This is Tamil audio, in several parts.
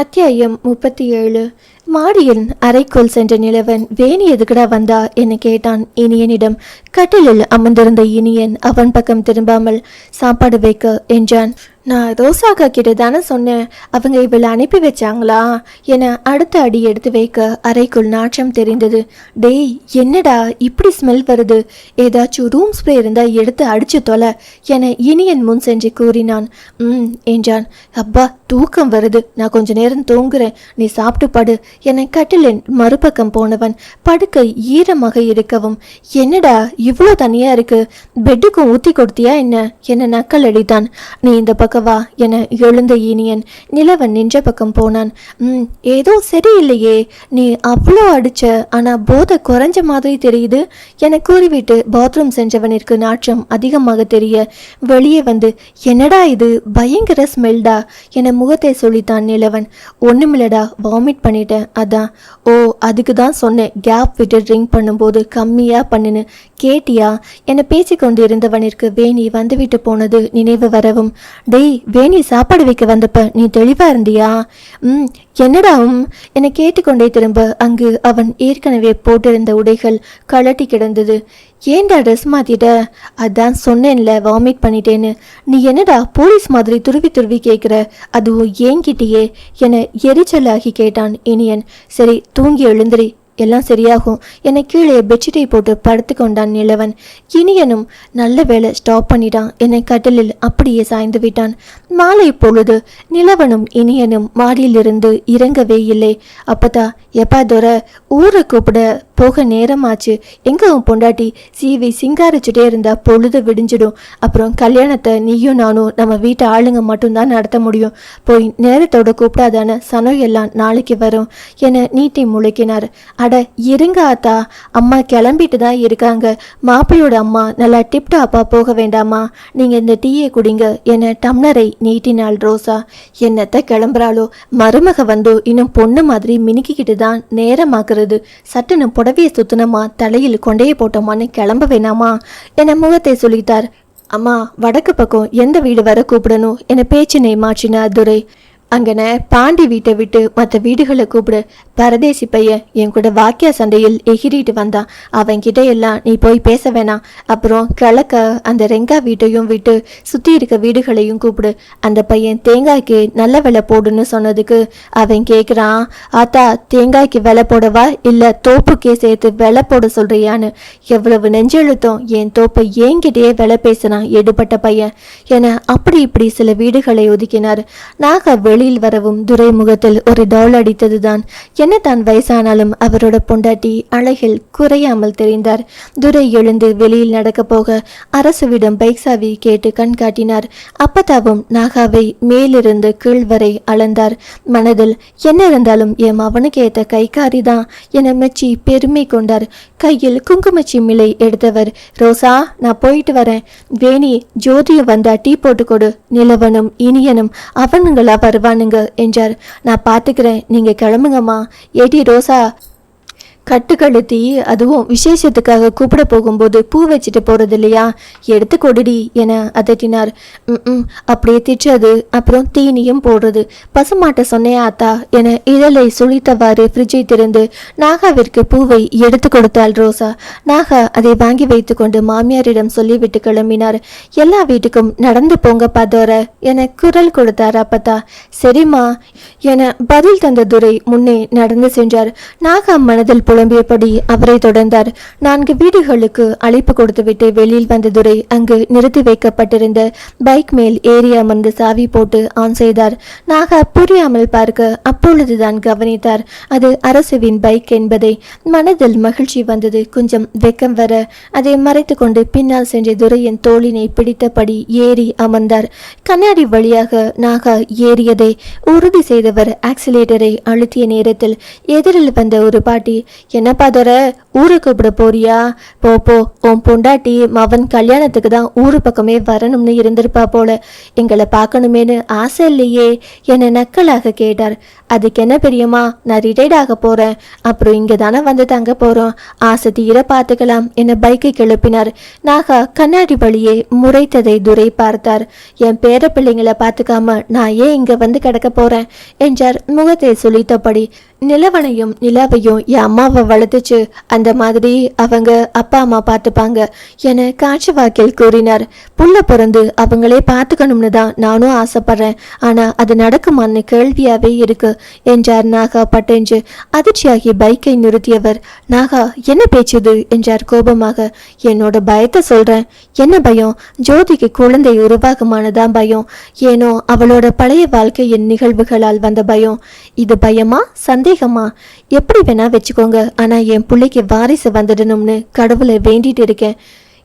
அத்தியாயம் முப்பத்தி ஏழு மாடியில் அறைக்குள் சென்ற நிலவன் வேணி எதுக்குடா வந்தா என கேட்டான் இனியனிடம். கட்டிலில் அமர்ந்திருந்த இனியன் அவன் பக்கம் திரும்பாமல் சாப்பாடு வைக்க என்றான். நான் ரோசாக்கா கிட்ட தானே சொன்னேன். அவங்க இவளை அனுப்பி வச்சாங்களா? என அடுத்த அடி எடுத்து வைக்க அறைக்குள் நாற்றம் தெரிந்தது. டேய் என்னடா இப்படி ஸ்மெல் வருது? ஏதாச்சும் ரூம் ஸ்ப்ரே இருந்தால் எடுத்து அடிச்சு தொலை என இனியன் முன் சென்று கூறினான். ம் என்றான். அப்பா தூக்கம் வருது. நான் கொஞ்ச நேரம் தூங்குறேன். நீ சாப்பிட்டு படு என கட்டிலின் மறுபக்கம் போனவன் படுக்கை ஈரமாக இருக்கவும் என்னடா இவ்வளோ தனியாக இருக்கு? பெட்டுக்கும் ஊற்றி கொடுத்தியா என்ன? என நக்கல் அடித்தான். நீ இந்த பக்கம் வா என எழுந்த இனியன் நிலவன் நின்ற பக்கம் போனான். ம் ஏதோ சரியில்லையே. நீ அவ்வளோ அடிச்ச ஆனா போதை குறைஞ்ச மாதிரி தெரியுது என கூறிவிட்டு பாத்ரூம் சென்றவனிற்கு நாற்றம் அதிகமாக தெரிய வெளியே வந்து என்னடா இது? பயங்கர ஸ்மெல்டா என முகத்தை சொல்லித்தான் நிலவன். ஒண்ணுமில்லடா வாமிட் பண்ணிட்டேன். அதான். ஓ அதுக்கு தான் சொன்னேன். கேப் விட்டு ட்ரிங்க் பண்ணும்போது கம்மியா பண்ணுன்னு. கேட்டியா? என பேசிக்கொண்டு இருந்தவனிற்கு வேணி வந்துவிட்டு போனது நினைவு வரவும். டேய் வேணி சாப்பாடு வைக்க வந்தப்ப நீ தெளிவா இருந்தியா? ம் என்னடா உம்? என கேட்டுக்கொண்டே திரும்ப அங்கு அவன் ஏற்கனவே போட்டிருந்த உடைகள் கழட்டி கிடந்தது. ஏன்டா ட்ரெஸ் மாத்திட்ட? அதான் சொன்னேன்ல வாமிட் பண்ணிட்டேன்னு. நீ என்னடா போலீஸ் மாதிரி துருவி துருவி கேட்குற அதுவும் ஏங்கிட்டியே என எரிச்சலாகி கேட்டான் இனியன். சரி தூங்கி எழுந்திரி. எல்லாம் சரியாகும். என கீழே பெட்ஷீட்டை போட்டு படுத்து கொண்டான் நிலவன். இனியனும் நல்ல வேளை ஸ்டாப் பண்ணிட்டான். என்னை கட்டிலில் அப்படியே சாய்ந்து விட்டான். மாலை பொழுது நிலவனும் இனியனும் மாடியிலிருந்து இறங்கவே இல்லை. அப்பதா எப்பா தோற ஊரை கூப்பிட போக நேரமாச்சு. எங்க பொண்டாட்டி? சீவி சிங்காரிச்சுட்டே இருந்தா பொழுது விடிஞ்சிடும். அப்புறம் கல்யாணத்தை நீயும் நானும் நம்ம வீட்டு ஆளுங்க மட்டும்தான் நடத்த முடியும். போய் நேரத்தோட கூப்பிடாதான சனம் எல்லாம் நாளைக்கு வரும். என நீட்டி முளைக்கினார் அட இருங்க ஆத்தா. அம்மா கிளம்பிட்டு தான் இருக்காங்க. மாப்பிள்ளையோட அம்மா நல்லா டிப்டாப்பா போக வேண்டாமா? நீங்கள் இந்த டீயை குடிங்க. என டம்ளரை நீட்டினாள் ரோசா. என்னத்த கிளம்புறாளோ? மருமக வந்தோ இன்னும் பொண்ணு மாதிரி மினுக்கிக்கிட்டு தான் நேரமாக்குறது. சட்டுன்னு புடவையை சுத்தினமா தலையில் கொண்டையை போட்டோமான்னு கிளம்ப வேணாமா? என முகத்தை சொல்லித்தார். அம்மா வடக்கு பக்கம் எந்த வீடு வர கூப்பிடணும்? என பேச்சினை மாற்றினார் துரை அங்கன பாண்டி வீட்டை விட்டு மற்ற வீடுகளை கூப்பிடு. பரதேசி பையன் என் கூட வாக்கியா சண்டையில் எகிரிட்டு வந்தான் அவன் கிட்ட எல்லாம் நீ போய் பேச வேணாம். அப்புறம் கிழக்க அந்த ரெங்கா வீட்டையும் விட்டு சுத்தி இருக்க வீடுகளையும் கூப்பிடு. அந்த பையன் தேங்காய்க்கு நல்ல விலை போடுன்னு சொன்னதுக்கு அவன் கேக்குறான். ஆத்தா தேங்காய்க்கு விலை போடவா? இல்லை தோப்புக்கே சேர்த்து விலை போட சொல்றியான்னு. எவ்வளவு நெஞ்செழுத்தம். என் தோப்பை ஏங்கிட்டே விலை பேசினான் எடுபட்ட பையன். என அப்படி இப்படி சில வீடுகளை ஒதுக்கினார். நாக வெளியில் வரவும் துரைமுகத்தில் ஒரு டால் அடித்ததுதான். என்ன தான் வயசானாலும் அவரோட பொண்டாட்டி அழகில் குறையாமல் தெரிந்தார். துரை எழுந்து வெளியில் நடக்க போக அரசுவிடம் பைக் சாவி கேட்டு கண் காட்டினார். அப்பதாவும் நாகாவை மேலிருந்து கீழ் வரை அளந்தார். மனதில் என்ன இருந்தாலும் என் அவனுக்கு ஏத்த கைக்காரிதான் என மெச்சி பெருமை கொண்டார். கையில் குங்குமச்சி குங்குமச்சிமிலை எடுத்தவர் ரோசா நான் போயிட்டு வரேன். வேணி ஜோதியும் வந்தா டீ போட்டு கொடு. நிலவனும் இனியனும் அவனுங்களா வருவான் வருவானுங்க என்றார். நான் பார்த்துக்கிறேன். நீங்க கிளம்புங்கம்மா. ஏடி ரோசா கட்டுக்கழுத்தி அதுவும் விசேஷத்துக்காக கூப்பிட போகும்போது பூ வச்சுட்டு போகிறது இல்லையா எடுத்து கொடுடி என அதட்டினார். ம் அப்படியே திட்டுறது அப்புறம் தீனியும் போடுறது. பசுமாட்ட சொன்னே ஆத்தா என இதழை சுழித்தவாறு ஃப்ரிட்ஜை திறந்து நாகாவிற்கு பூவை எடுத்து கொடுத்தாள் ரோசா. நாகா அதை வாங்கி வைத்துக்கொண்டு மாமியாரிடம் சொல்லிவிட்டு கிளம்பினார். எல்லா வீட்டுக்கும் நடந்து போங்க பாதோர என குரல் கொடுத்தார் அப்பத்தா. சரிம்மா என பதில் தந்த துரை முன்னே நடந்து சென்றார். நாகா மனதில் புலம்பியபடி அவரை தொடர்ந்தார். நான்கு வீடுகளுக்கு அழைப்பு கொடுத்துவிட்டு வெளியில் வந்த துரை அங்கு நிறுத்தி வைக்கப்பட்டிருந்த பைக் மேல் ஏறி அமர்ந்து சாவி போட்டு ஆன் செய்தார். நாகா புரியாமல் பார்க்க அப்பொழுதுதான் கவனித்தார். அது அரசுவின் பைக் என்பதை. மனதில் மகிழ்ச்சி வந்தது. கொஞ்சம் வெக்கம் வர அதை மறைத்து கொண்டு பின்னால் சென்ற துரையின் தோளினை பிடித்தபடி ஏறி அமர்ந்தார். கண்ணாடி வழியாக நாகா ஏறியதை உறுதி செய்தவர் ஆக்சிலேட்டரை அழுத்திய நேரத்தில் எதிரில் வந்த ஒரு பாட்டி என்னப்பா தர ஊரை கூப்பிட போறியா? போ போ உன் பொண்டாட்டி மவன் கல்யாணத்துக்கு தான் ஊரு பக்கமே வரணும்னு இருந்திருப்பா போல. எங்களை பார்க்கணுமேனு ஆசை இல்லையே என்னை நக்கலாக கேட்டார். அதுக்கு என்ன பெரியம்மா நான் ரிட்டையர்ட் ஆக போறேன். அப்புறம் இங்கே தானே வந்து தங்க போறோம். ஆசை தீர பார்த்துக்கலாம் என்னை பைக்கை கிளப்பினார். நாகா கண்ணாடி வழியே முறைத்ததை துரை பார்த்தார். என் பேர பிள்ளைங்களை பார்த்துக்காம நான் ஏன் இங்க வந்து கிடக்க போறேன்? என்றார் முகத்தை சுழித்தபடி நிலவனையும் நிலாவையும் என் அம்மாவை வளர்த்துச்சு. அந்த மாதிரி அவங்க அப்பா அம்மா பார்த்துப்பாங்க என காட்சி வாக்கில் கூறினார். புள்ள பிறந்து அவங்களே பார்த்துக்கணும்னு தான் நானும் ஆசைப்படுறேன். ஆனால் அது நடக்குமான்னு கேள்வியாகவே இருக்கு என்றார் நாகா பட்டெஞ்சு அதிர்ச்சியாகி பைக்கை நிறுத்தியவர் நாகா என்ன பேச்சுது? என்றார் கோபமாக. என்னோட பயத்தை சொல்றேன். என்ன பயம்? ஜோதிக்கு குழந்தை உருவாகுமானதான் பயம். ஏனோ அவளோட பழைய வாழ்க்கையின் நிகழ்வுகளால் வந்த பயம். இது பயமா சந்தேகமா? எப்படி வேணா வச்சுக்கோங்க. ஆனா என் பிள்ளைக்கு வாரிசு வந்துடணும்னு கடவுளை வேண்டிட்டு இருக்கேன்.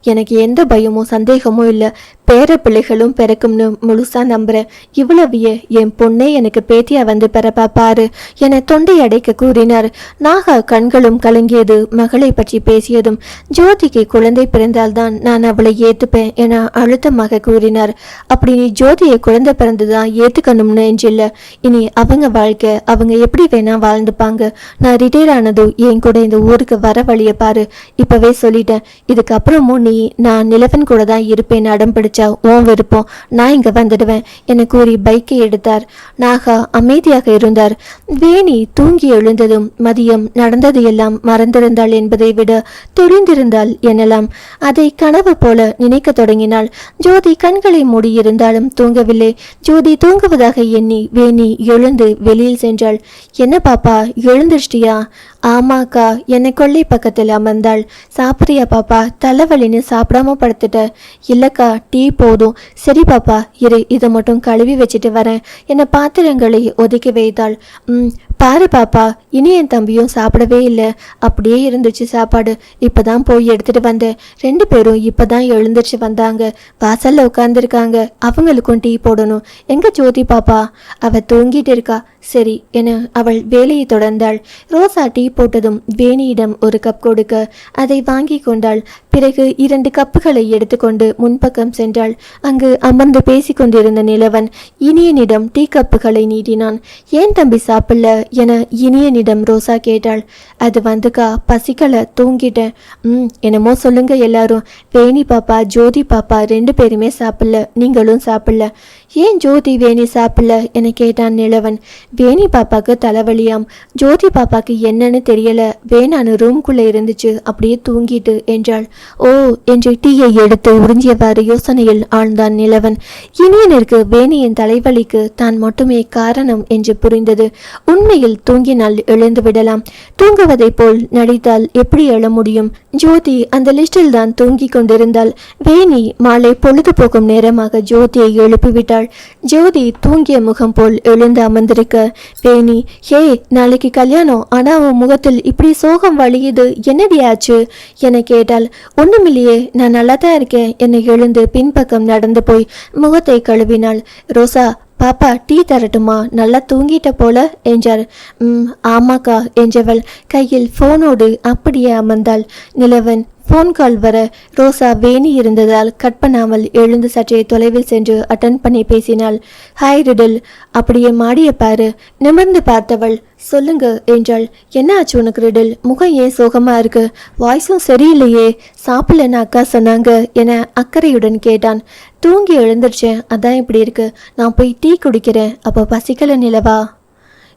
எனக்கு எந்த பயமும் சந்தேகமும் இல்லை. பேர பிள்ளைகளும் பிறக்கும்னு முழுசா நம்புறேன் இவ்வளவையே என் பொண்ணே எனக்கு பேத்தியா வந்து பிறப்பா பாரு என தொண்டை அடைக்க கூறினார். நாகா கண்களும் கலங்கியது மகளை பற்றி பேசியதும் ஜோதிக்கு குழந்தை பிறந்தால்தான் நான் அவளை ஏத்துப்பேன் என அழுத்தமாக கூறினார். அப்படி நீ ஜோதியை குழந்தை பிறந்துதான் ஏத்துக்கணும்னு என்றில்ல இனி அவங்க வாழ்க்கை அவங்க எப்படி வேணா வாழ்ந்துப்பாங்க. நான் ரிட்டையர் ஆனதும் என் கூட இந்த ஊருக்கு வர வழிய பாரு. இப்பவே சொல்லிட்டேன். இதுக்கப்புறமும் நீ நான் நிலவன் கூட தான் இருப்பேன் அடம் உன் விருப்பம். நான் இங்கே வந்துடுவேன். என கூறி பைக்கை எடுத்தார். நாகா அமைதியாக இருந்தார். வேணி தூங்கி எழுந்ததும் மதியம் நடந்தது எல்லாம் மறந்திருந்தாள் என்பதை விட தெரிந்திருந்தாள் எனலாம். அதை கனவு போல நினைக்க தொடங்கினாள். ஜோதி கண்களை மூடியிருந்தாலும் தூங்கவில்லை. ஜோதி தூங்குவதாக எண்ணி வேணி எழுந்து வெளியில் சென்றாள். என்ன பாப்பா? எழுந்திருஷ்டியா ஆமாக்கா என்னை கொள்ளை பக்கத்தில் அமர்ந்தாள். சாப்பிட்றியா பாப்பா? தலைவலின்னு சாப்பிடாம படுத்துட்ட. இல்லைக்கா டீ போதும். சரி பாப்பா இரு இதை மட்டும் கழுவி வச்சுட்டு வரேன். என்னை பாத்திரங்களை ஒதுக்கி வைத்தாள். ம் பாரு பாப்பா இனி என் தம்பியும் சாப்பிடவே இல்லை. அப்படியே இருந்துச்சு சாப்பாடு. இப்பதான் போய் எடுத்துட்டு வந்தேன். ரெண்டு பேரும் இப்பதான் எழுந்துருச்சு வந்தாங்க. வாசல்ல உட்காந்துருக்காங்க அவங்களுக்கும் டீ போடணும். எங்க ஜோதி பாப்பா? அவ தூங்கிட்டு இருக்கா. சரி என அவள் வேலையை தொடர்ந்தாள். ரோசா டீ போட்டதும் வேணியிடம் ஒரு கப் கொடுக்க அதை வாங்கி கொண்டாள். பிறகு இரண்டு கப்புகளை எடுத்துக்கொண்டு முன்பக்கம் சென்றாள். அங்கு அமர்ந்து பேசிக்கொண்டிருந்த நிலவன் இனியனிடம் டீ கப்புகளை நீட்டினான். ஏன் தம்பி சாப்பிடல? என இனியனிடம் ரோசா கேட்டாள். அது வந்துக்கா பசிக்கல தூங்கிட்டேன். ம் என்னமோ சொல்லுங்க எல்லாரும். வேணி பாப்பா ஜோதி பாப்பா ரெண்டு பேருமே சாப்பிடல நீங்களும் சாப்பிடல. ஏன் ஜோதி வேணி சாப்பிடல? என கேட்டான் நிலவன். வேணி பாப்பாக்கு தலைவலியாம். ஜோதி பாப்பாக்கு என்னன்னு தெரியல. வேணான்னு ரூம்குள்ள இருந்துச்சு. அப்படியே தூங்கிட்டு என்றாள். ஓ என்று டீயை எடுத்து உறிஞ்சியவாறு யோசனையில் ஆழ்ந்தான் நிலவன். இனியனிற்கு வேணியின் தலைவலிக்கு தான் மட்டுமே காரணம் என்று புரிந்தது. உண்மையில் தூங்கினால் எழுந்து விடலாம். தூங்குவதைப் போல் நடித்தால் எப்படி எழ முடியும்? ஜோதி அந்த லிஸ்டில் தான் தூங்கிக் கொண்டிருந்தாள். வேணி மாலை பொழுதுபோக்கும் நேரமாக ஜோதியை எழுப்பிவிட்டாள். ஜோதி தூங்கிய முகம் போல் எழுந்து அமர்ந்திருக்க பேணி ஹே நாளைக்கு கல்யாணம். ஆனா உன் முகத்தில் இப்படி சோகம் வழியுது. என்னடி ஆச்சு? என கேட்டாள். ஒண்ணுமில்லையே நான் நல்லா தான் இருக்கேன். என்னை எழுந்து பின்பக்கம் நடந்து போய் முகத்தை கழுவினாள். ரோசா பாப்பா டீ தரட்டுமா? நல்லா தூங்கிட்ட போல என்றார். ம் ஆமாக்கா என்றவள் கையில் ஃபோனோடு அப்படியே அமர்ந்தாள். நிலவன் ஃபோன் கால் வர ரோசா வேணி இருந்ததால் கட் பண்ணாமல் எழுந்து சற்றே தொலைவில் சென்று அட்டன் பண்ணி பேசினாள். ஹாய் ரிடில் அப்படியே மாடிய பாரு. நிமிர்ந்து பார்த்தவள் சொல்லுங்க என்றாள். என்ன ஆச்சு உனக்கு ரிடில் முகம் ஏன் சோகமா இருக்கு? வாய்ஸும் சரியில்லையே. சாப்பிடலன்னு அக்கா சொன்னாங்க என அக்கறையுடன் கேட்டான். தூங்கி எழுந்துருச்சேன். அதான் இப்படி இருக்கு. நான் போய் டீ குடிக்கிறேன். அப்போ பசிக்கல நிலவா?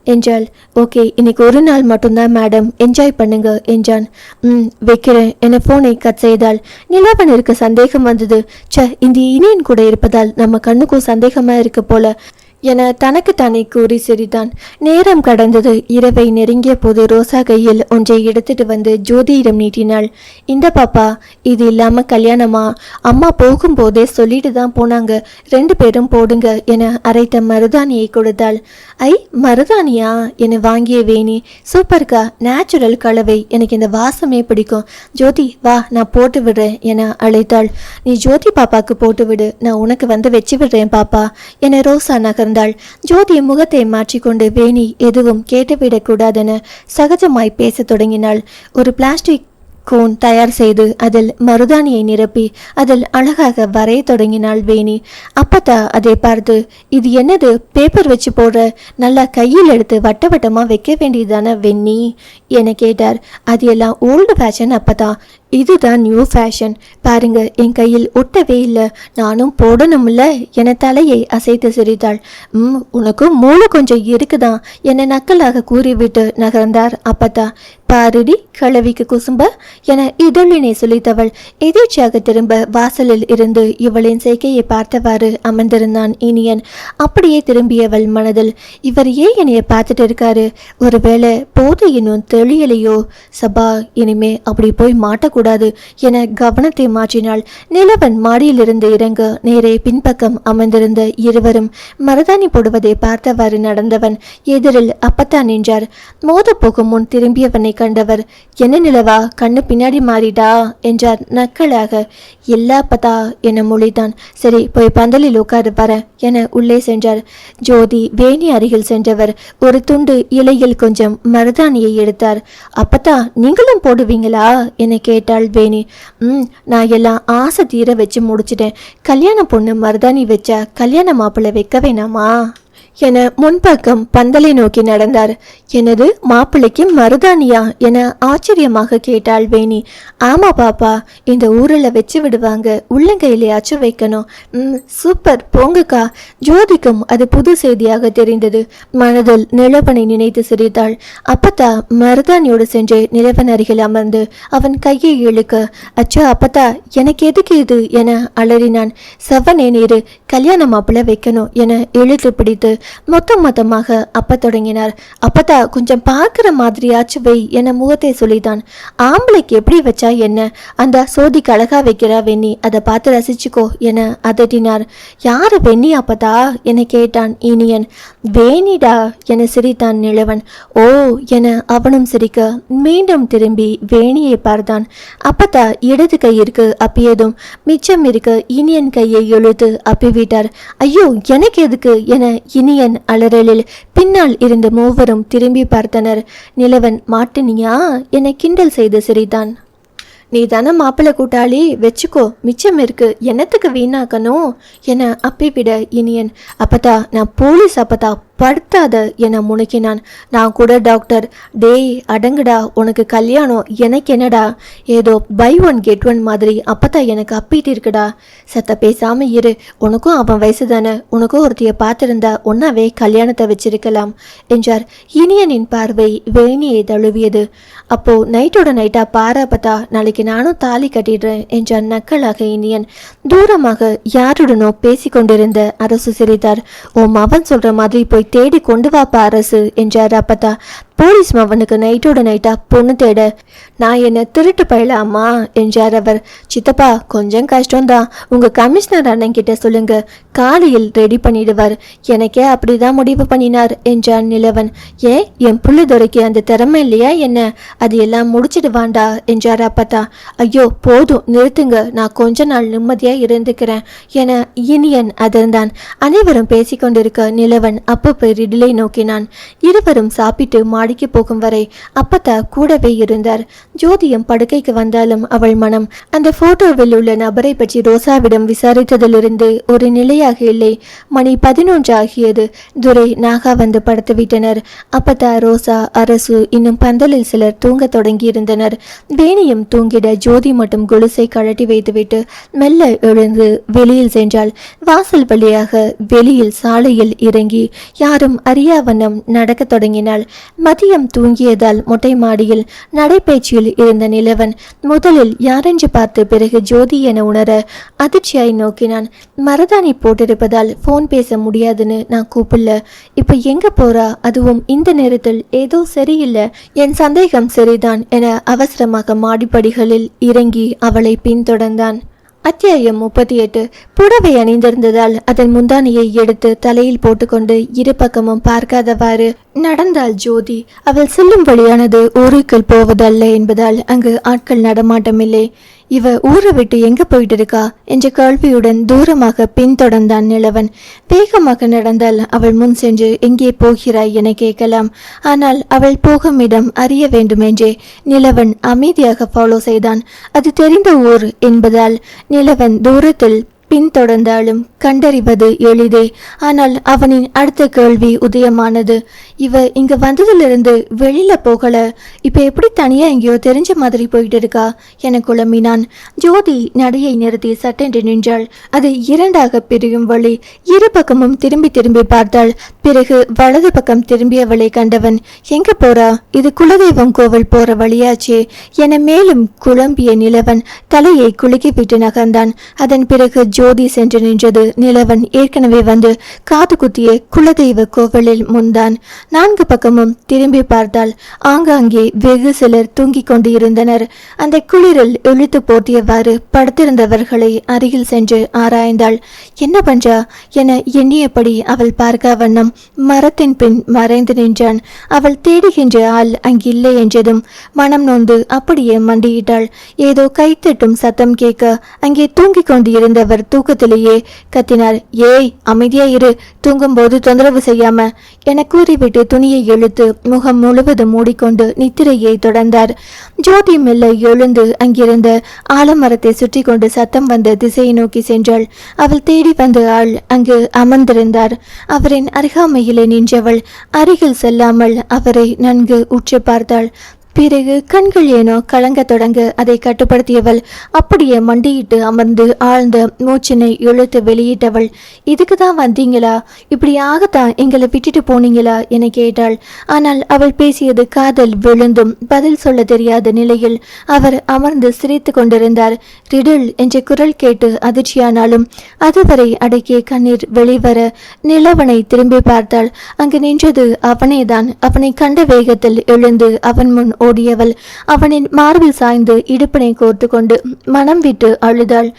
என்றாள். ஓகே இன்னைக்கு ஒரு நாள் மட்டும்தான் மேடம். என்ஜாய் பண்ணுங்க என்றான். ம் வைக்கிறேன் என ஃபோனை கட் செய்தாள். நிலாவனிற்கு சந்தேகம் வந்தது. ச்ச இந்த இனியன் கூட இருப்பதால் நம்ம கண்ணுக்கும் சந்தேகமா இருக்கு போல. என தனக்கு தானே கூறி சிரித்தான். நேரம் கடந்தது. இரவை நெருங்கிய போது ரோசா கையில் ஒன்றை எடுத்துட்டு வந்து ஜோதியிடம் நீட்டினாள். இந்த பாப்பா இது இல்லாம கல்யாணமா? அம்மா போகும்போதே சொல்லிட்டு தான் போனாங்க. ரெண்டு பேரும் போடுங்க என அரைத்த மருதாணியை கொடுத்தாள். ஐ மருதாணியா? என வாங்கிய வேணி. சூப்பர்க்கா நேச்சுரல் கலவை. எனக்கு இந்த வாசமே பிடிக்கும். ஜோதி வா நான் போட்டு விடுறேன் என அழைத்தாள். நீ ஜோதி பாப்பாக்கு போட்டு விடு. நான் உனக்கு வந்து வச்சு விடுறேன் பாப்பா என ரோசா நகர் வந்தாள் ஜோதி முகத்தை மாற்றிக்கொண்டு வேணி எதுவும் கேட்டுவிடக்கூடாதென சகஜமாய் பேசத் தொடங்கினாள். ஒரு பிளாஸ்டிக் கோன் தயார் செய்து அதில் மருதாணியை நிரப்பி அதில் அழகாக வரைய தொடங்கினாள் வேணி. அப்பத்தா அதை பார்த்து இது என்னது? பேப்பர் வச்சு போடுற நல்லா கையில் எடுத்து வட்ட வட்டமாக வைக்க வேண்டியதான வெண்ணி? என கேட்டார். அது எல்லாம் ஓல்டு ஃபேஷன் அப்பதா இதுதான் நியூ ஃபேஷன் பாருங்க என் கையில் ஒட்டவே இல்லை. நானும் போடணும்ல என தலையை அசைத்து சிரித்தாள். ம் உனக்கும் மூளை கொஞ்சம் இருக்குதான் என்னை நக்கலாக கூறிவிட்டு நகர்ந்தார் அப்பத்தா. பாருடி கிழவிக்கு குசும்ப என இதழினை சுழித்தவள் எதிர்ச்சியாக திரும்ப வாசலில் இருந்து இவளின் செய்கையை பார்த்தவாறு அமர்ந்திருந்தான் இனியன். அப்படியே திரும்பியவள் மனதில் இவர் ஏன் என்னைய பார்த்துட்டு இருக்காரு? ஒருவேளை போது இன்னும் தெளியலையோ? சபா இனிமே அப்படி போய் மாட்டக்கூடாது. என கவனத்தை மாற்றினாள் நிலவன் மாடியிலிருந்து இறங்க நேரே பின்பக்கம் அமர்ந்திருந்த இருவரும் மருதாணி போடுவதை பார்த்தவாறு நடந்தவன் எதிரில் அப்பத்தான் நின்றார். மோத போகும் முன் திரும்பியவனை கண்டவர் என்ன நிலவா? கண்ணு பின்னாடி மாறிடா என்றார். நக்கலாக எல்லா பதா என மொழிதான். சரி போய் பந்தலில் உட்காரு வர என உள்ளே சென்றார். ஜோதி வேணி அருகில் சென்றவர் ஒரு துண்டு இலையில் கொஞ்சம் மருதாணியை எடுத்தார். அப்பத்தா நீங்களும் போடுவீங்களா? என கேட்டார். கேட்டாள் வேணி ம் நான் எல்லாம் ஆசை தீர வச்சு முடிச்சிட்டேன். கல்யாண பொண்ணு மருதாணி வச்சா கல்யாண மாப்பிள்ளை வைக்க வேணாமா? என முன்பக்கம் பந்தலை நோக்கி நடந்தார். எனது மாப்பிள்ளைக்கு மருதாணியா? என ஆச்சரியமாக கேட்டாள் வேணி. ஆமா பாப்பா. இந்த ஊரில் வச்சு விடுவாங்க. உள்ளங்கையிலேயாச்சும் வைக்கணும். ம் சூப்பர். போங்கக்கா. ஜோதிக்கும் அது புது செய்தியாக தெரிந்தது. மனதில் நிலவனை நினைத்து சிரித்தாள். அப்பத்தா மருதாணியோடு சென்று நிலவன் அருகில் அமர்ந்து அவன் கையை இழுக்க அச்சா அப்பத்தா எனக்கு எதுக்கு இது? என அலறினான். செவ்வனே நீரு கல்யாண மாப்பிள்ளை வைக்கணும் என இழுத்து பிடித்து மொத்தம் மொத்தமாக அப்ப தொடங்கினார். அப்பதா கொஞ்சம் பார்க்குற மாதிரியாச்சு வை என முகத்தை சொல்லிதான் ஆம்பளைக்கு எப்படி வச்சா என்ன? அந்த சோதிக்கு அழகா வைக்கிறா வெண்ணி அதை பார்த்து ரசிச்சுக்கோ என அதட்டினார். யாரு வெண்ணி அப்பதா என கேட்டான் இனியன். வேணிடா என சிரித்தான் நிலவன். ஓ என அவனும் சிரிக்க மீண்டும் திரும்பி வேணியை பார்த்தான். அப்பதா இடது கையிற்கு அப்பியதும். மிச்சம் இருக்க இனியன் கையை இழுத்து அப்பிவிட்டார். ஐயோ எனக்கு எதுக்கு? என இனி இனியன் அலறலில் பின்னால் இருந்த மூவரும் திரும்பி பார்த்தனர். நிலவன் மாட்டினியா என கிண்டல் செய்து சிரித்தான். நீ தானே மாப்பிள்ளை கூட்டாளி? வச்சுக்கோ. மிச்சம் இருக்கு. என்னத்துக்கு வீணாக்கணும்? என அப்பிவிட இனியன். அப்பதா நான் போலீஸ் அப்பதா படுத்தாத என முணுக்கினான் நான் கூட டாக்டர். டேய் அடங்குடா. உனக்கு கல்யாணம் எனக்கு என்னடா? ஏதோ பை ஒன் கெட் ஒன் மாதிரி அப்பதான் எனக்கு அப்பிட்டு இருக்குடா. சத்த பேசாம இரு. உனக்கும் அவன் வயசு தானே. உனக்கும் ஒருத்திய பார்த்திருந்தா ஒன்னாவே கல்யாணத்தை வச்சிருக்கலாம் என்றார். இனியனின் பார்வை வேணியை தழுவியது. அப்போ நைட்டோட நைட்டா பாரா பார்த்தா நாளைக்கு நானும் தாலி கட்டிடுறேன் என்றார் நக்கலாக இனியன். தூரமாக யாருடனோ பேசிக்கொண்டிருந்த அரசு சிரித்தார். ஓ மவன் சொல்ற மாதிரி போய் தேடி கொண்டு வாப்பா அரசு என்றார் அப்பத்தா போலீஸ் மவனுக்கு நைட்டோட நைட்டா பொண்ணு தேட. நான் என்ன திருட்டு பயிலாமா என்றார் அவர். சித்தப்பா கொஞ்சம் கஷ்டம்தான். உங்க கமிஷனர் அண்ணன் கிட்ட சொல்லுங்க. காலையில் ரெடி பண்ணிடுவார். எனக்கே அப்படிதான் முடிவு பண்ணினார் என்றான் நிலவன். ஏன் என் புள்ளிதுரைக்கு அந்த திறமை இல்லையா என்ன? அது எல்லாம் முடிச்சிடுவாண்டா என்றார் அப்பத்தா ஐயோ போதும் நிறுத்துங்க. நான் கொஞ்ச நாள் நிம்மதியா இருந்துக்கிறேன் என இனியன் அதிர்ந்தான். அனைவரும் பேசிக்கொண்டிருக்க நிலவன் அப்போ ரிடிலை நோக்கினான். இருவரும் சாப்பிட்டு மாடிக்கு போகும் வரை அப்பத்தா கூடவே இருந்தார். ஜோதியம் படுக்கைக்கு வந்தாலும் அவள் மனம் அந்த போட்டோவில் உள்ள நபரை பற்றி ரோசாவிடம் விசாரித்ததிலிருந்து ஒரு நிலையாக இல்லை. மணி பதினொன்று ஆகியது துரை நாகா வந்து படுத்து விட்டனர். அப்பத்தா ரோசா அரசு இன்னும் பந்தலில் சிலர் தூங்க தொடங்கியிருந்தனர். வேணியும் தூங்கிட ஜோதி மட்டும் கொலுசை கழட்டி வைத்துவிட்டு மெல்ல எழுந்து வெளியில் சென்றாள். வாசல் வழியாக வெளியில் சாலையில் இறங்கி யாரும் அறியா வண்ணம் நடக்கத் தொடங்கினாள். மதியம் தூங்கியதால் மொட்டை மாடியில் நடைபயிற்சியில் இருந்த நிலவன் முதலில் யாரென்று பார்த்து பிறகு ஜோதி என உணர அதிர்ச்சியாய் நோக்கினான். மரதாணி போட்டிருப்பதால் ஃபோன் பேச முடியாதுன்னு நான் கூப்பிடல. இப்ப எங்க போறா? அதுவும் இந்த நேரத்தில் ஏதோ சரியில்லை. என் சந்தேகம் சரிதான் என அவசரமாக மாடிப்படிகளில் இறங்கி அவளை பின்தொடர்ந்தான். அத்தியாயம் முப்பத்தி எட்டு புடவை அணிந்திருந்ததால் அதன் முந்தானியை எடுத்து தலையில் போட்டுக்கொண்டு இரு பக்கமும் பார்க்காதவாறு நடந்தாள் ஜோதி. அவள் செல்லும் வழியானது ஊருக்குள் போவதல்ல என்பதால் அங்கு ஆட்கள் நடமாட்டமில்லை. இவ ஊரை விட்டு எங்க போயிட்டு இருக்கா என்ற கேள்வியுடன் தூரமாக பின்தொடர்ந்தான் நிலவன். வேகமாக நடந்தால் அவள் முன் சென்று எங்கே போகிறாய் என கேட்கலாம். ஆனால் அவள் போகும் இடம் அறிய வேண்டுமென்றே நிலவன் அமைதியாக ஃபாலோ செய்தான். அது தெரிந்த ஊர் என்பதால் நிலவன் தூரத்தில் பின்தொடர்ந்தாலும் கண்டறிவது எளிதே. ஆனால் அவனின் அடுத்த கேள்வி உதயமானது. இவ இங்க வந்ததிலிருந்து வெளியில போகல. இப்ப எப்படி தனியா எங்கேயோ தெரிஞ்ச மாதிரி போயிட்டு இருக்கா என குழம்பினான். ஜோதி நடையை நிறுத்தி சட்டென்று நின்றாள். அது இரண்டாக பிரியும் வழி இரு பக்கமும் திரும்பி திரும்பி பார்த்தாள். பிறகு வலது பக்கம் திரும்பியவளை கண்டவன் எங்க போறா? இது குலதெய்வம் கோவில் போற வழியாச்சே என மேலும் குழம்பிய நிலவன் தலையை குலுக்கிவிட்டு நகர்ந்தான். அதன் பிறகு ஜோ ஜோதி சென்று நின்றது. நிலவன் ஏற்கனவே வந்து காது குத்திய குலதெய்வ கோவிலில் முந்தான். நான்கு பக்கமும் திரும்பி பார்த்தால் ஆங்காங்கே வெகு சிலர் தூங்கிக் கொண்டு இருந்தனர் அந்த குளிரில் இழுத்து போட்டியவாறு படுத்திருந்தவர்களை அருகில் சென்று ஆராய்ந்தாள். என்ன பண்றா என எண்ணியபடி அவள் பார்க்க வண்ணம் மரத்தின் பின் மறைந்து நின்றான். அவள் தேடுகின்ற ஆள் அங்கில்லை என்றதும் மனம் நொந்து அப்படியே மண்டியிட்டாள். ஏதோ கைத்தட்டும் சத்தம் கேட்க அங்கே தூங்கிக் கொண்டிருந்தவர் தூக்கத்திலேயே கத்தினார் ஏய் அமைதியா இரு. தூங்கும்போது தொந்தரவு செய்யாம. என கூறிவிட்டு துணியை இழுத்து முகம் முழுவதும் மூடிக்கொண்டு நித்திரையை தொடர்ந்தார். ஜோதி மெல்ல எழுந்து அங்கிருந்த ஆலமரத்தை சுற்றி கொண்டு சத்தம் வந்த திசையை நோக்கி சென்றாள். அவள் தேடி வந்த ஆள் அங்கு அமர்ந்திருந்தார். அவரின் அருகாமையிலே நின்றவள் அருகில் செல்லாமல் அவரை நன்கு உற்று பார்த்தாள். பிறகு கண்கள் ஏனோ கலங்க தொடங்க அதை கட்டுப்படுத்தியவள். அப்படியே மண்டியிட்டு அமர்ந்து ஆழ்ந்த மூச்சினை இழுத்து வெளியிட்டவள். இதுக்கு தான் வந்தீங்களா? இப்படி ஆகத்தான் எங்களை விட்டுட்டு போனீங்களா? என கேட்டாள். ஆனால் அவள் பேசியது காதல் விழுந்தும் பதில் சொல்ல தெரியாத நிலையில் அவர் அமர்ந்து சிரித்து கொண்டிருந்தார். ரிடில் என்ற குரல் கேட்டு அதிர்ச்சியானாலும் அதுவரை அடக்கிய கண்ணீர் வெளிவர நிலவனை திரும்பி பார்த்தாள். அங்கு நின்றது அவனேதான். அவனை கண்ட வேகத்தில் எழுந்து அவன் முன் ஓடியவள். அவனின் மார்பில் சாய்ந்து இடுப்பினை கோர்த்து கொண்டு மனம் விட்டு அழுதாள்.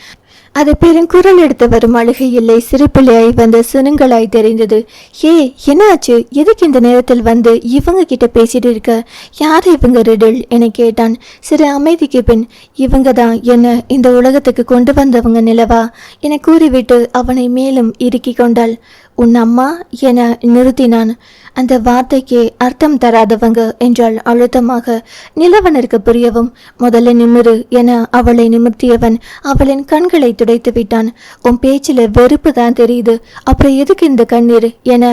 அது பெருங்குரல் எடுத்து வரும் அழுகை இல்லை சிரிப்பிள்ளையாய் வந்த சுனுங்களாய் தெரிந்தது. ஏ என்னாச்சு? எதுக்கு இந்த நேரத்தில் வந்து இவங்க கிட்ட பேசிட்டு இருக்க? யார் இவங்க ரிடில்? என கேட்டான். சிறு அமைதிக்கு பின் இவங்க தான் என்ன இந்த உலகத்துக்கு கொண்டு வந்தவங்க நிலவா? என கூறிவிட்டு அவனை மேலும் இறுக்கிக் கொண்டாள். உன் அம்மா என நிறுத்தினான். அந்த வார்த்தைக்கு அர்த்தம் தராதவங்க என்றால் அழுத்தமாக. நிலவனிற்கு புரியவும் முதல்ல நிமிரு என அவளை நிமிர்த்தியவன் அவளின் கண்களை துடைத்து விட்டான். உன் பேச்சில் வெறுப்பு தான் தெரியுது அப்புறம் எதுக்கு இந்த கண்ணீர் என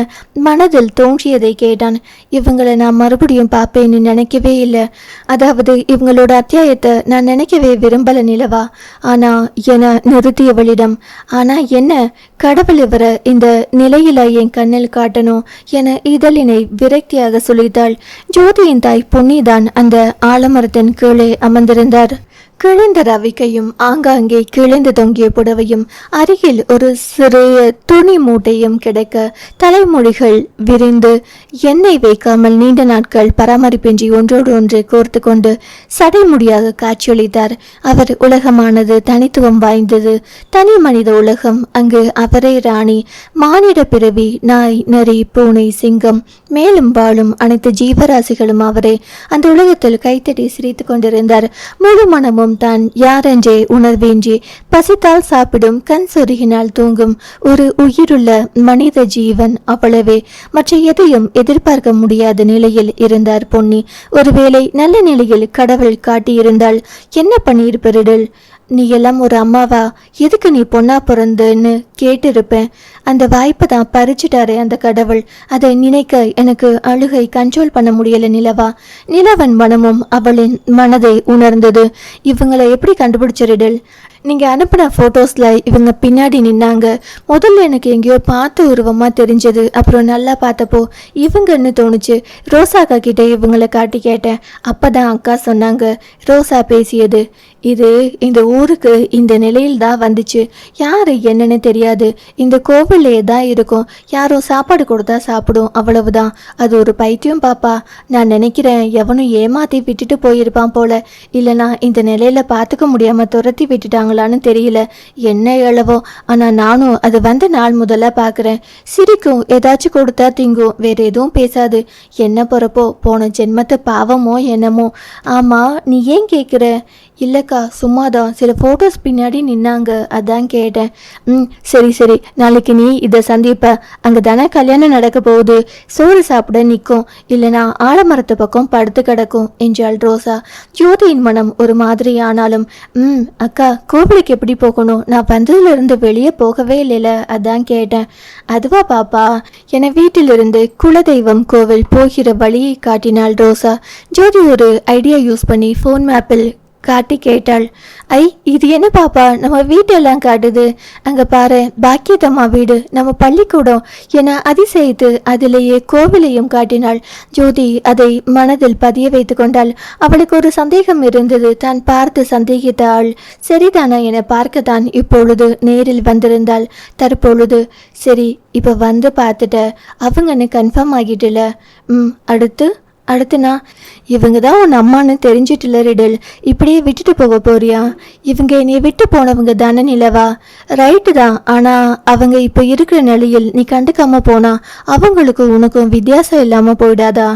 மனதில் தோன்றியதை கேட்டான். இவங்களை நான் மறுபடியும் பார்ப்பேன்னு நினைக்கவே இல்லை. அதாவது இவங்களோட அத்தியாயத்தை நான் நினைக்கவே விரும்பல நிலவா. ஆனா என நிறுத்தியவளிடம் ஆனா என்ன? கடவுள் இவரை இந்த நிலையில என் கண்ணில் காட்டணும் என இதழினை விரக்தியாக சொல்லித்தாள் ஜோதியின் தாய் பொன்னிதான் அந்த ஆலமரத்தின் கீழே அமர்ந்திருந்தார். கிழிந்த ரவிக்கையும் ஆங்காங்கே கிழிந்து தொங்கிய புடவையும் அருகில் ஒரு சிறிய துணி மூட்டையும் கிடக்க தலைமொழிகள் விரிந்து எண்ணெய் வைக்காமல் நீண்ட நாட்கள் பராமரிப்பின்றி ஒன்றோடு ஒன்று கோர்த்து கொண்டு சடைமுடியாக காட்சியளித்தார். அவர் உலகமானது தனித்துவம் வாய்ந்தது. தனி மனித உலகம். அங்கு அவரே ராணி. மானிட பிறவி நாய் நரி பூனை சிங்கம் மேலும் வாழும் அனைத்து ஜீவராசிகளும் அவரே அந்த உலகத்தில் கைத்தட்டி சிரித்து கொண்டிருந்தார். முழு மனமும் தான் யாரென்றே உணர்வேன்றி பசித்தால் சாப்பிடும் கண் சொருகினால் தூங்கும் ஒரு உயிருள்ள மனித ஜீவன் அவ்வளவே. மற்ற எதையும் எதிர்பார்க்க முடியாத நிலையில் இருந்தார் பொன்னி. ஒருவேளை நல்ல நிலையில் கடவுள் காட்டியிருந்தால் என்ன பண்ணியிருப்பரிடல் நீ எல்லாம் ஒரு அம்மாவா? எதுக்கு நீ பொண்ணா பிறந்துன்னு கேட்டிருப்பேன். அந்த வாய்ப்பை தான் பறிச்சிட்டாரே அந்த கடவுள். அதை நினைக்க எனக்கு அழுகை கண்ட்ரோல் பண்ண முடியல நிலவா. நிலவன் மனமும் அவளின் மனதை உணர்ந்தது. இவங்களை எப்படி கண்டுபிடிச்சிருடல் நீங்கள் அனுப்பின ஃபோட்டோஸில் இவங்க பின்னாடி நின்னாங்க. முதல்ல எனக்கு எங்கேயோ பார்த்த உருவமாக தெரிஞ்சது. அப்புறம் நல்லா பார்த்தப்போ இவங்கன்னு தோணுச்சு. ரோசா அக்கா கிட்டே இவங்களை காட்டி கேட்டேன். அப்போ தான் அக்கா சொன்னாங்க ரோசா பேசியது இது இந்த ஊருக்கு இந்த நிலையில் தான் வந்துச்சு. யார் என்னன்னு தெரியாது. இந்த கோவிலே தான் இருக்கும். யாரோ சாப்பாடு கொடுத்தா சாப்பிடும். அவ்வளவுதான். அது ஒரு பைத்தியம் பாப்பா. நான் நினைக்கிறேன் எவனும் ஏமாத்தி விட்டுட்டு போயிருப்பான் போல. இல்லைனா இந்த நிலையில பார்த்துக்க முடியாமல் துரத்தி விட்டுட்டாங்க. விட்டுட்டாங்களான்னு தெரியல. என்ன எழவோ ஆனா நானும் அது வந்த நாள் முதல்ல பார்க்குறேன் சிரிக்கும். ஏதாச்சும் கொடுத்தா திங்கும். வேற எதுவும் பேசாது. என்ன போகிறப்போ போன ஜென்மத்து பாவமோ என்னமோ? ஆமா நீ ஏன் கேட்குற இல்லைக்கா சும்மா தான் சில ஃபோட்டோஸ் பின்னாடி நின்னாங்க. அதான் கேட்டேன். ம் சரி சரி. நாளைக்கு நீ இதை சந்திப்ப. அங்கே தானே கல்யாணம் நடக்க போகுது. சோறு சாப்பிட நிற்கும் இல்லைனா ஆலமரத்து பக்கம் படுத்து கிடக்கும் என்றாள் ரோசா. ஜோதியின் மனம் ஒரு மாதிரி ஆனாலும் ம் அக்கா கோவிலுக்கு எப்படி போகணும்? நான் வந்ததுலேருந்து வெளியே போகவே இல்லைல்ல அதான் கேட்டேன். அதுவா பாப்பா? என வீட்டிலிருந்து குலதெய்வம் கோவில் போகிற வழியை காட்டினாள் ரோசா. ஜோதி ஒரு ஐடியா யூஸ் பண்ணி ஃபோன் மேப்பில் காட்டி கேட்டாள். ஐ இது என்ன பாப்பா? நம்ம வீட்டெல்லாம் காட்டுது. அங்கே பாரு பாக்கியதம்மா வீடு. நம்ம பள்ளிக்கூடம். என அதிசயித்து அதிலேயே கோவிலையும் காட்டினாள். ஜோதி அதை மனதில் பதிய வைத்து கொண்டாள். அவளுக்கு ஒரு சந்தேகம் இருந்தது. தான் பார்த்து சந்தேகித்த ஆள் சரிதானா என பார்க்கத்தான் இப்பொழுது நேரில் வந்திருந்தாள். தற்பொழுது சரி இப்போ வந்து பார்த்துட்ட. அவங்கன்னு கன்ஃபார்ம் ஆகிட்டுல. ம் அடுத்து? அடுத்துனா இவங்க தான் உன் அம்மான்னு தெரிஞ்சிட்டுல ரிடல். இப்படியே விட்டுட்டு போக போறியா? இவங்க என்னை விட்டு போனவங்க தானே நிலவா? ரைட்டு தான். ஆனால் அவங்க இப்போ இருக்கிற நிலையில் நீ கண்டுக்காம போனா அவங்களுக்கும் உனக்கும் வித்தியாசம் இல்லாமல் போயிடாதா?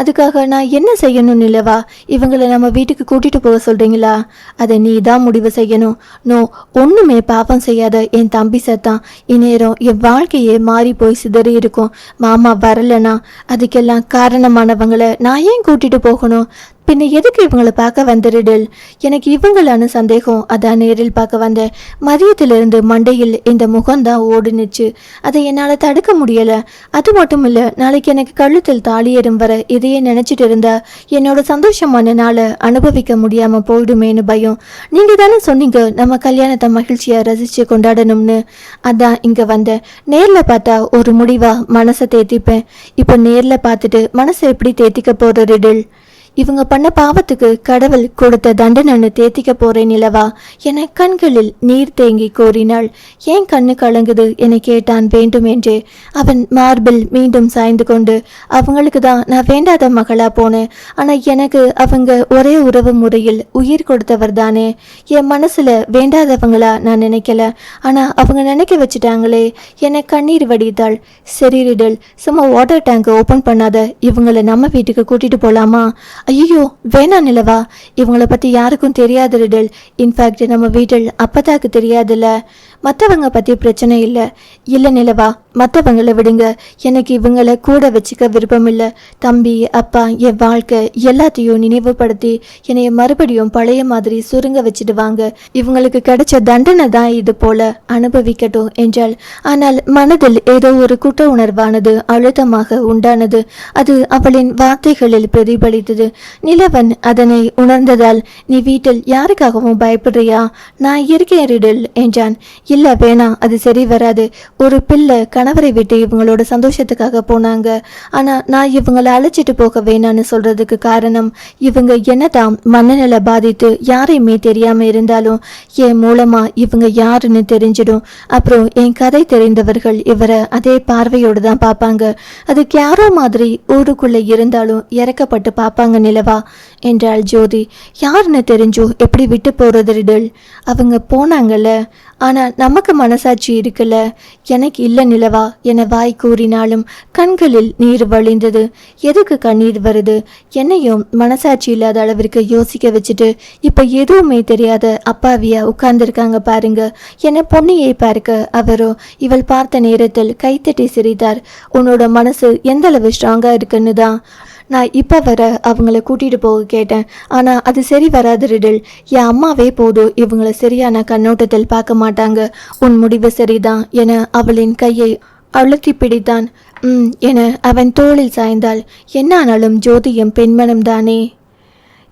அதுக்காக நான் என்ன செய்யணும் நிலவா? இவங்களை நம்ம வீட்டுக்கு கூட்டிட்டு போக சொல்றீங்களா? அதை நீ தான் முடிவு செய்யணும். நோ ஒன்றுமே பாவம் செய்யாத என் தம்பி சத்தான். இந்நேரம் என் வாழ்க்கையே மாறி போய் சிதறி இருக்கும். மாமா வரலனா அதுக்கெல்லாம் காரணமானவங்களை நான் ஏன் கூட்டிட்டு போகணும். பின்ன எதுக்கு இவங்களை பார்க்க வந்த ரிடில்? எனக்கு இவங்களான சந்தேகம். அதான் நேரில் பார்க்க வந்த மதியத்திலிருந்து மண்டையில் இந்த முகம்தான் ஓடுனுச்சு. அதை என்னால் தடுக்க முடியல. அது மட்டும் இல்லை நாளைக்கு எனக்கு கழுத்தில் தாலியேறும் வர இதையே நினச்சிட்டு இருந்தா என்னோட சந்தோஷமான நாளை அனுபவிக்க முடியாமல் போயிடுமேன்னு பயம். நீங்கள் தானே சொன்னீங்க நம்ம கல்யாணத்தை மகிழ்ச்சியாக ரசித்து கொண்டாடணும்னு. அதான் இங்கே வந்தேன் நேரில் பார்த்தா ஒரு முடிவாக மனசை தேத்திப்பேன். இப்போ நேரில் பார்த்துட்டு மனசை எப்படி தேத்திக்க போகிற ரிடில்? இவங்க பண்ண பாவத்துக்கு கடவுள் கொடுத்த தண்டனைன்னு தேத்திக்க போறேன் நிலவா என கண்களில் நீர் தேங்கி கோரினாள் ஏன் கண்ணு கலங்குது என கேட்டான் வேண்டுமென்றே. அவன் மார்பில் மீண்டும் சாய்ந்து கொண்டு அவங்களுக்கு தான் நான் வேண்டாத மகளா போனேன். ஆனா எனக்கு அவங்க ஒரே உறவு முறையில் உயிர் கொடுத்தவர் தானே. என் மனசுல வேண்டாதவங்களா நான் நினைக்கல. ஆனா அவங்க நினைக்க வச்சுட்டாங்களே என கண்ணீர் வடித்தாள். சரி ரிடல் சும்மா வாட்டர் டேங்கை ஓபன் பண்ணாத. இவங்களை நம்ம வீட்டுக்கு கூட்டிட்டு போலாமா? ஐயோ வேணாம் நிலவா. இவங்கள பற்றி யாருக்கும் தெரியாது ரிடல். இன்ஃபேக்ட் நம்ம வீட்டில் அப்பதாக்கு தெரியாதுல்ல. மற்றவங்க பற்றி பிரச்சனை இல்லை. இல்லை நிலவா மற்றவங்களை விடுங்க. எனக்கு இவங்களை கூட வச்சுக்க விருப்பம் இல்லை. தம்பி அப்பா என் வாழ்க்கை எல்லாத்தையும் நினைவுபடுத்தி என்னைய மறுபடியும் பழைய மாதிரி சுருங்க வச்சிடுவாங்க இவங்களுக்கு கிடைச்ச தண்டனை தான் இது போல அனுபவிக்கட்டும் என்றாள். ஆனால் மனதில் ஏதோ ஒரு குற்ற உணர்வானது அழுத்தமாக உண்டானது. அது அவளின் வார்த்தைகளில் பிரதிபலித்தது. நிலவன் அதனை உணர்ந்ததால் நீ வீட்டில் யாருக்காகவும் பயப்படுறியா? நான் இருக்கேன் ரிடில் என்றான். இல்ல வேணாம் அது சரி வராது. ஒரு பிள்ளை கணவரை விட்டு இவங்களோட சந்தோஷத்துக்காக போனாங்க. ஆனா நான் இவங்களை அழைச்சிட்டு போக வேணான்னு சொல்றதுக்கு காரணம் இவங்க என்னதான் மனநல பாதித்து யாரையுமே தெரியாம இருந்தாலும் என் மூலமா இவங்க யாருன்னு தெரிஞ்சிடும். அப்புறம் என் கதை தெரிந்தவர்கள் இவரை அதே பார்வையோடு தான் பார்ப்பாங்க. அதுக்கு யாரோ மாதிரி ஊருக்குள்ள இருந்தாலும் இறக்கப்பட்டு பார்ப்பாங்க நிலவா. என்றாள் ஜோதி. யாருன்னு தெரிஞ்சோ எப்படி விட்டு போறது ரிடல்? அவங்க போனாங்கல்ல ஆனால் நமக்கு மனசாட்சி இருக்குல்ல? எனக்கு இல்லை நிலவா என வாய் கூறினாலும் கண்களில் நீர் வழிந்தது. எதுக்கு கண்ணீர் வருது? என்னையும் மனசாட்சி இல்லாத அளவிற்கு யோசிக்க வச்சுட்டு இப்போ எதுவுமே தெரியாத அப்பாவியா உட்கார்ந்துருக்காங்க பாருங்க. என பொன்னியை பார்க்க அவரோ இவள் பார்த்த நேரத்தில் கைத்தட்டி சிரித்தார். உன்னோட மனசு எந்த அளவு ஸ்ட்ராங்கா இருக்குன்னு தான் நான் இப்போ வர அவங்கள கூட்டிகிட்டு போக கேட்டேன். ஆனால் அது சரி வராது ரிடில். என் அம்மாவே போதும். இவங்கள சரியான கண்ணோட்டத்தில் பார்க்க மாட்டாங்க. உன் முடிவு சரிதான் என அவளின் கையை அழுத்தி பிடித்தான். ம் என அவன் தோளில் சாய்ந்தாள். என்ன ஆனாலும் ஜோதியும் பெண்மனம் தானே.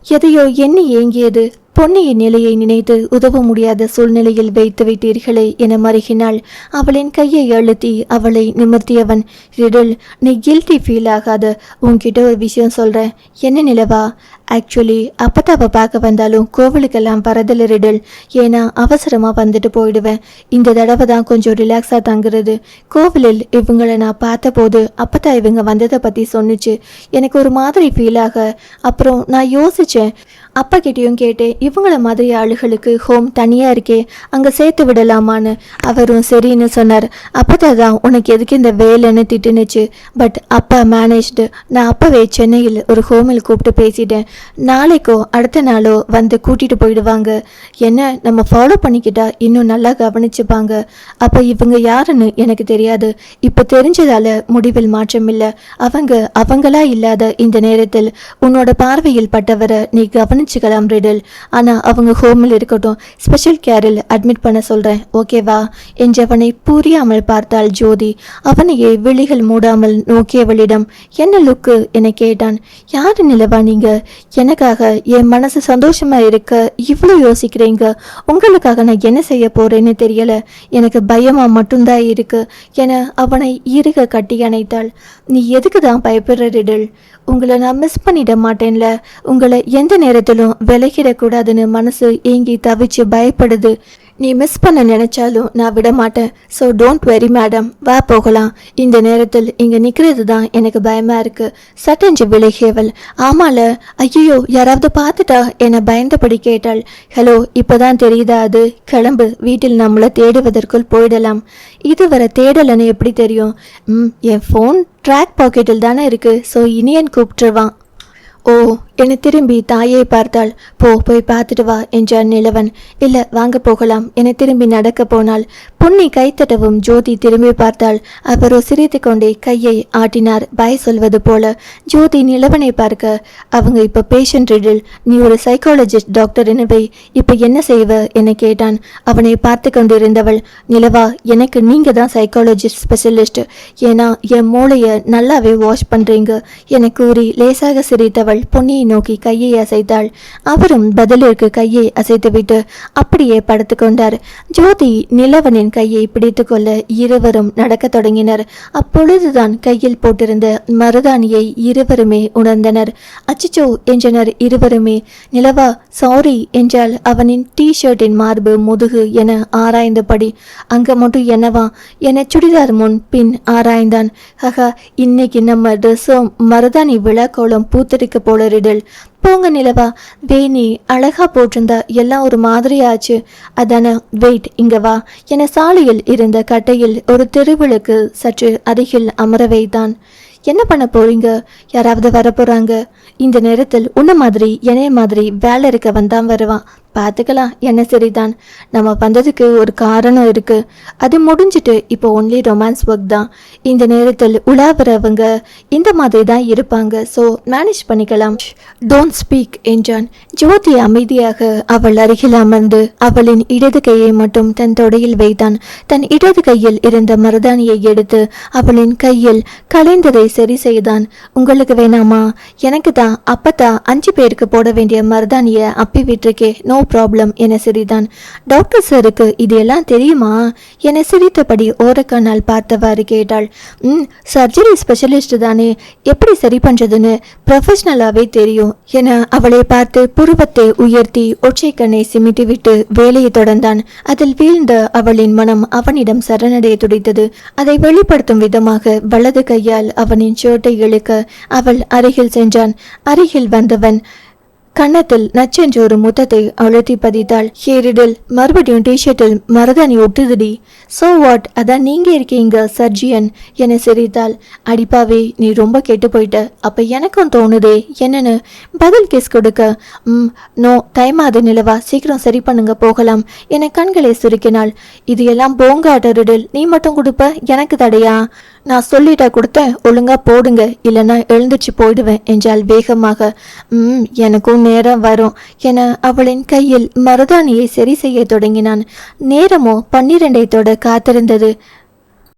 எதையோ என்ன ஏங்கியது. பொன்னியின் நிலையை நினைத்து உதவ முடியாத சூழ்நிலையில் வைத்து விட்டீர்களே என மருகினாள். அவளின் கையை அழுத்தி அவளை நிமிர்த்தியவன் ரிடல் நீ கில்ட்டி ஃபீல் ஆகாத. உன்கிட்ட ஒரு விஷயம் சொல்கிறேன் என்ன நிலவா? ஆக்சுவலி அப்பத்தாவை பார்க்க வந்தாலும் கோவிலுக்கெல்லாம் பரதல ரிடல். ஏன்னா அவசரமாக வந்துட்டு போயிடுவேன். இந்த தடவை தான் கொஞ்சம் ரிலாக்ஸாக தங்குறது. கோவிலில் இவங்களை நான் பார்த்தபோது அப்பத்தா இவங்க வந்ததை பற்றி சொன்னுச்சு. எனக்கு ஒரு மாதிரி ஃபீல் ஆக. அப்புறம் நான் யோசித்தேன் அப்பா கிட்டேயும் கேட்டேன் இவங்கள மாதிரி ஆளுகளுக்கு ஹோம் தனியாக இருக்கே அங்கே சேர்த்து விடலாமான்னு அவரும் சரின்னு சொன்னார். அப்போ தான் உனக்கு எதுக்கு இந்த வேலைன்னு திட்டுனுச்சு. பட் அப்பா மேனேஜ்டு நான் அப்போவே சென்னையில் ஒரு ஹோமில் கூப்பிட்டு பேசிட்டேன். நாளைக்கோ அடுத்த நாளோ வந்து கூட்டிகிட்டு போயிடுவாங்க. என்ன நம்ம ஃபாலோ பண்ணிக்கிட்டா இன்னும் நல்லா கவனிச்சுப்பாங்க. அப்போ இவங்க யாருன்னு எனக்கு தெரியாது. இப்போ தெரிஞ்சதால் முடிவில் மாற்றம் இல்லை அவங்க அவங்களா இல்லாத இந்த நேரத்தில் உன்னோட பார்வையில் பட்டவரை நீ கவனிச்சுக்கலாம் ரிடல். ஆனால் அவங்க ஹோமில் இருக்கட்டும் ஸ்பெஷல் கேரில் அட்மிட் பண்ண சொல்கிறேன் ஓகேவா என்றவனை புரியாமல் பார்த்தாள் ஜோதி. அவனையே விழிகள் மூடாமல் நோக்கியவளிடம் என்ன லுக்கு? என கேட்டான். யார் நிலவா நீங்கள் எனக்காக என் மனசு சந்தோஷமாக இருக்க இவ்வளோ யோசிக்கிறீங்க. உங்களுக்காக நான் என்ன செய்ய போகிறேன்னு தெரியலை. எனக்கு பயமாக மட்டும்தான் இருக்கு என அவனை இறுக கட்டி அணைத்தாள். நீ எதுக்கு தான் பயப்படுற ரிடில் உங்களை நான் மிஸ் பண்ணிட மாட்டேன்ல. உங்களை எந்த நேரத்திலும் விலகிடக்கூடாதுன்னு மனசு ஏங்கி தவிச்சு பயப்படுது. நீ மிஸ் பண்ண நினைச்சாலும் நான் விட மாட்டேன். ஸோ டோன்ட் வெரி மேடம் வா போகலாம். இந்த நேரத்தில் இங்கே நிற்கிறது தான் எனக்கு பயமாக இருக்கு. சட்டென்று விலகியவள் ஆமால. ஐயோ யாராவது பார்த்துட்டா? என்னை பயந்தபடி கேட்டாள். ஹலோ இப்போதான் தெரியுதா அது? கிளம்பு. வீட்டில் நம்மளை தேடுவதற்குள் போயிடலாம். இதுவரை தேடலன்னு எப்படி தெரியும்? ம் என் ஃபோன் ட்ராக் பாக்கெட்டில் தானே இருக்குது ஸோ இனியன் கூப்பிட்டுருவான். ஓ என்னை திரும்பி தாயை பார்த்தாள். போ போய் பார்த்துட்டு வா என்றான் நிலவன். இல்ல வாங்க போகலாம் என திரும்பி நடக்க போனாள். பொன்னி கைத்தட்டவும் ஜோதி திரும்பி பார்த்தாள். அவரோ சிரித்து கொண்டே கையை ஆட்டினார். பய சொல்வது போல ஜோதி நிலவனை பார்க்க அவங்க இப்ப பேஷண்ட் ரிடில் நீ ஒரு சைக்காலஜிஸ்ட் டாக்டர் எனவே இப்ப என்ன செய்வ? என கேட்டான். அவனை பார்த்து கொண்டிருந்தவள். நிலவா எனக்கு நீங்க தான் சைக்காலஜிஸ்ட் ஸ்பெஷலிஸ்ட் ஏன்னா என் மூளையை நல்லாவே வாஷ் பண்றீங்க என கூறி லேசாக சிரித்தவள் பொன்னியை நோக்கி கையை அசைத்தாள். அவரும் பதிலிற்கு கையை அசைத்துவிட்டு அப்படியே படுத்துக் கொண்டார். ஜோதி நிலவனின் கையை பிடித்துக்கொள்ள இருவரும் நடக்கத் தொடங்கினர். அப்பொழுதுதான் கையில் போட்டிருந்த மருதாணியை இருவருமே உணர்ந்தனர். அச்சிச்சோ என்றனர் இருவருமே நிலவா சாரி என்றால் அவனின் டி ஷர்ட்டின் மார்பு முதுகு என ஆராய்ந்தபடி அங்க மட்டும் என்னவா? என சுடிதார் முன் பின் ஆராய்ந்தான். ஹஹா இன்னைக்கு நம்ம ட்ரெஸ்ஸும் மருதாணி விழாக்கோளம் பூத்திருக்க போல ரிடல். போங்க நிலவா வேணி அழகா போட்டிருந்தா எல்லாம் ஒரு மாதிரியாச்சு. அதான வெயிட் இங்க வா. என சாலையில் இருந்த கட்டையில் ஒரு தெருவிளக்கு சற்று அருகில் அமர வைத்தான் என்ன பண்ண போறீங்க? யாராவது வர போறாங்க இந்த நேரத்தில் உன்ன மாதிரி என்னைய மாதிரி வேலை இருக்க வந்தான் வருவான். பார்த்துக்கலாம். என்ன சரிதான். நம்ம வந்ததுக்கு ஒரு காரணம் இருக்குது அது முடிஞ்சிட்டு இப்போ ஒன்லி ரொமான்ஸ் ஒர்க் தான். இந்த நேரத்தில் உலாவுறவங்க இந்த மாதிரி தான் இருப்பாங்க. ஸோ மேனேஜ் பண்ணிக்கலாம். டோன்ட் ஸ்பீக் என்றான். ஜோதி அமைதியாக அவள் அருகில் அமர்ந்து அவளின் இடது கையை மட்டும் தன் தொடையில் வைத்தான். தன் இடது கையில் இருந்த மருதாணியை எடுத்து அவளின் கையில் கலைந்ததை சரி செய்தான். உங்களுக்கு வேணாமா? எனக்கு தான். அப்பதான் அஞ்சு பேருக்கு போட வேண்டிய மருதாணியை அப்பி விட்டுருக்கே நோ ப்ராப்ளம் என சிரித்தான் டாக்டர் சாருக்கு இது எல்லாம் தெரியுமா? என சிரித்தபடி ஓரக்கண்ணால் பார்த்தவாறு கேட்டாள். ம் சர்ஜரி ஸ்பெஷலிஸ்ட் தானே. எப்படி சரி பண்ணுறதுன்னு ப்ரொஃபஷ்னலாகவே தெரியும் என அவளை பார்த்து புருவத்தை உயர்த்தி ஒற்றை கண்ணை சிமிட்டிவிட்டு வேலையை தொடர்ந்தான். அதில் வீழ்ந்த அவளின் மனம் அவனிடம் சரணடைய துடித்தது. அதை வெளிப்படுத்தும் விதமாக வலது கையால் அவனின் ஷர்ட்டை இழுக்க அவள் அருகில் சென்றான். அருகில் வந்தவன் கன்னத்தில் நச்சென்று ஒரு முத்தத்தை அழுத்தி பதித்தாள். ஹேரிடில் மறுபடியும் டிஷர்ட்டில் மருதாணி ஒட்டுதுடி. சோ வாட் அதான் நீங்க இருக்கீங்க சர்ஜியன் என சிரித்தாள். அடிப்பாவே நீ ரொம்ப கெட்டு போயிட்ட. அப்ப எனக்கும் தோணுதே என்னன்னு? பதில் கேஸ் கொடுக்க. ம் நோ டைமாது நிலவா சீக்கிரம் சரி பண்ணுங்க போகலாம் என கண்களை சுருக்கினாள். இது எல்லாம் போங்க அடரிடில் நீ மட்டும் கொடுப்ப எனக்கு தடையா? நான் சொல்லிட்டா கொடுத்தேன் ஒழுங்கா போடுங்க இல்லைன்னா எழுந்துச்சு போயிடுவேன் என்றாள் வேகமாக. ம் எனக்கும் நேரம் வரும் என அவளின் கையில் மருதாணியை சரி செய்ய தொடங்கினான். நேரமோ பன்னிரண்டை தொட காத்திருந்தது.